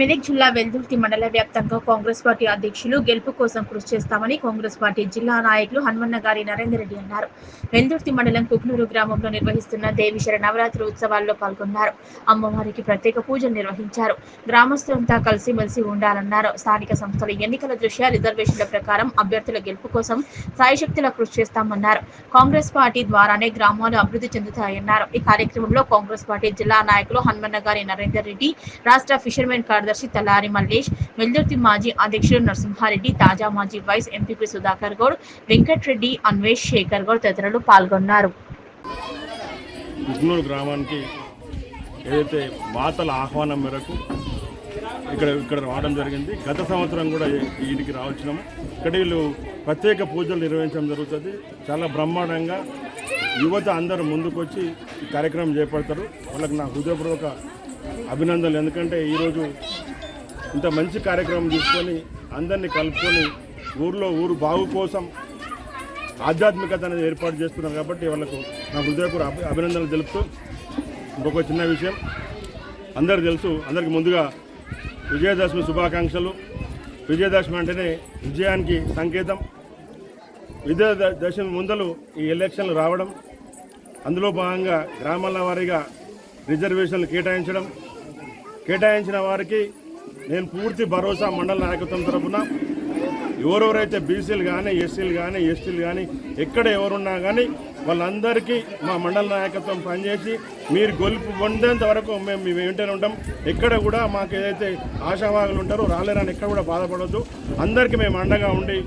మెదక్ జిల్లా వెల్దుర్తి మండల వ్యాప్తంగా కాంగ్రెస్ పార్టీ అధ్యక్షులు గెలుపు కోసం కృషి చేస్తామని కాంగ్రెస్ పార్టీ జిల్లా నాయకులు హనుమన్న గారి నరేందర్ రెడ్డి అన్నారు. వెల్దుర్తి మండలం కుక్నూరు గ్రామంలో నిర్వహిస్తున్న దేవీశ్వర నవరాత్రి ఉత్సవాల్లో పాల్గొన్నారు. అమ్మవారికి ప్రత్యేక పూజలు నిర్వహించారు. గ్రామస్తులంతా కలిసిమెలిసి ఉండాలన్నారు. స్థానిక సంస్థల ఎన్నికల దృష్ట్యా రిజర్వేషన్ల ప్రకారం అభ్యర్థుల గెలుపు కోసం సాయశక్తుల కృషి చేస్తామన్నారు. కాంగ్రెస్ పార్టీ ద్వారానే గ్రామాలు అభివృద్ధి చెందుతాయన్నారు. ఈ కార్యక్రమంలో కాంగ్రెస్ పార్టీ జిల్లా నాయకులు హనుమన్న గారి నరేందర్ రెడ్డి రాష్ట్ర ఫిషర్మెన్ కార్యదర్శి తలారి మల్లేష్ వెల్దుర్తి మాజీ అధ్యక్షుడు నరసింహారెడ్డి తాజా మాజీ వైస్ ఎంపీపీ సుధాకర్ గౌడ్ వెంకట్రెడ్డి అన్వేష్ శేఖర్ గౌడ్ తదితరులు పాల్గొన్నారు. గ్రామానికి ఏదైతే మాతల ఆహ్వానం మేరకు ఇక్కడ ఇక్కడ రావడం జరిగింది. గత సంవత్సరం కూడా వీటికి రావచ్చినాము. ఇక్కడ వీళ్ళు ప్రత్యేక పూజలు నిర్వహించడం జరుగుతుంది. చాలా బ్రహ్మాండంగా యువత అందరూ ముందుకొచ్చి ఈ కార్యక్రమం చేపడతారు. వాళ్ళకి నా హృదయపూర్వక అభినందనలు. ఎందుకంటే ఈరోజు ఇంత మంచి కార్యక్రమం తీసుకొని అందరినీ కలుపుకొని ఊర్లో ఊరు బాగు కోసం ఆధ్యాత్మికత అనేది ఏర్పాటు చేస్తున్నారు కాబట్టి వాళ్ళకు నా హృదయపూర్వ అభి అభినందనలు తెలుపుతూ ఇంకొక చిన్న విషయం. అందరు తెలుసు అందరికి ముందుగా విజయదశమి శుభాకాంక్షలు. విజయదశమి అంటేనే విజయానికి సంకేతం. విజయదశమి ముందలు ఈ ఎలక్షన్లు రావడం. అందులో భాగంగా గ్రామాల వారీగా రిజర్వేషన్లు కేటాయించడం కేటాయించిన వారికి నేను పూర్తి భరోసా మండల నాయకత్వం తరఫున ఎవరెవరైతే బీసీలు కానీ ఎస్సీలు కానీ ఎస్టీలు కానీ ఎక్కడ ఎవరున్నా కానీ వాళ్ళందరికీ మా మండల నాయకత్వం పనిచేసి మీరు గొలుపు పొందేంత వరకు మేము మేము వెంటనే ఉంటాం. ఎక్కడ కూడా మాకు ఏదైతే ఆశావాగులు ఉంటారో రాలేరని ఎక్కడ కూడా బాధపడవద్దు అందరికీ మేము అండగా ఉండి